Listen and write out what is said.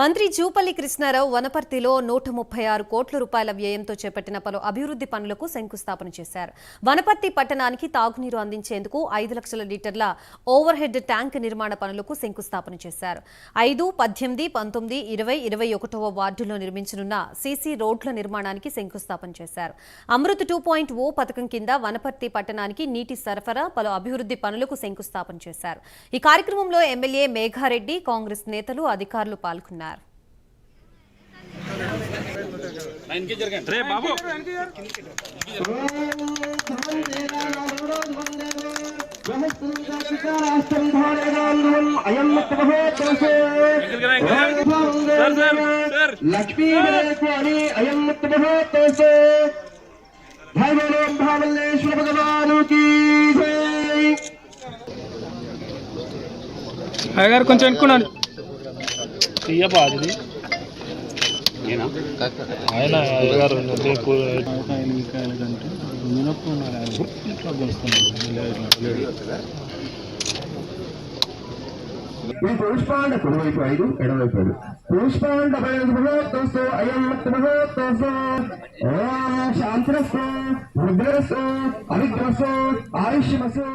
మంత్రి జూపల్లి కృష్ణారావు వనపర్తిలో నూట ముప్పై ఆరు కోట్ల రూపాయల వ్యయంతో చేపట్టిన పలు అభివృద్ధి పనులకు శంకుస్థాపన చేశారు. వనపర్తి పట్టణానికి తాగునీరు అందించేందుకు ఐదు లక్షల లీటర్ల ఓవర్ హెడ్ ట్యాంక్ నిర్మాణ పనులకు శంకుస్థాపన చేశారు. ఐదు పద్దెనిమిది పంతొమ్మిది ఇరవై ఇరవై ఒకటవ వార్డులో నిర్మించనున్న సీసీ రోడ్ల నిర్మాణానికి శంకుస్థాపన చేశారు. అమృత్ టూ పాయింట్ ఓ పథకం కింద వనపర్తి పట్టణానికి నీటి సరఫరా పలు అభివృద్ధి పనులకు శంకుస్థాపన చేశారు. ఈ కార్యక్రమంలో ఎమ్మెల్యే మేఘారెడ్డి కాంగ్రెస్ నేతలు అధికారులు పాల్గొన్నారు. రే బాబు సార్, సార్, సార్. లక్ష్మీ అయం భావల్లేశ్వర భగవాను కీ జై అయ్యగారు కొంచెం ఎన్నుకున్నాను తీయ బాధది ఆయన అయ్యగారు రేపు ఈ పుష్పాండ కుడివైపు ఐదు ఎడవైపు ఐదు పుష్పాండ మహోత్సవ అయం ముక్త మహోత్సవ ఓం శాంతిరస్సు రుద్రస్సు అవిగ్రస్సు ఆయుష్యమస్సు